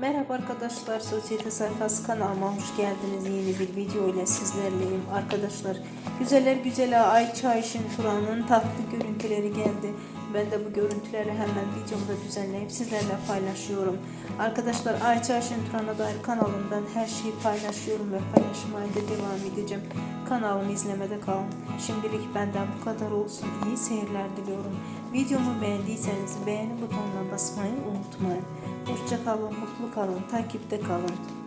Merhaba arkadaşlar, Sosyete Sayfası kanalıma hoş geldiniz. Yeni bir video ile sizlerleyim. Arkadaşlar, güzeller güzeli Ayça Ayşin Turan'ın tatlı görüntüleri geldi. Ben de bu görüntüleri hemen videomda düzenleyip sizlerle paylaşıyorum. Arkadaşlar, Ayça Ayşin Turan'a dair kanalımdan her şeyi paylaşıyorum ve paylaşmaya da devam edeceğim. Kanalımı izlemede kalın. Şimdilik benden bu kadar olsun. İyi seyirler diliyorum. Videomu beğendiyseniz beğeni butonuna basmayı unutmayın. Hoşça kalın, mutlu kalın, takipte kalın.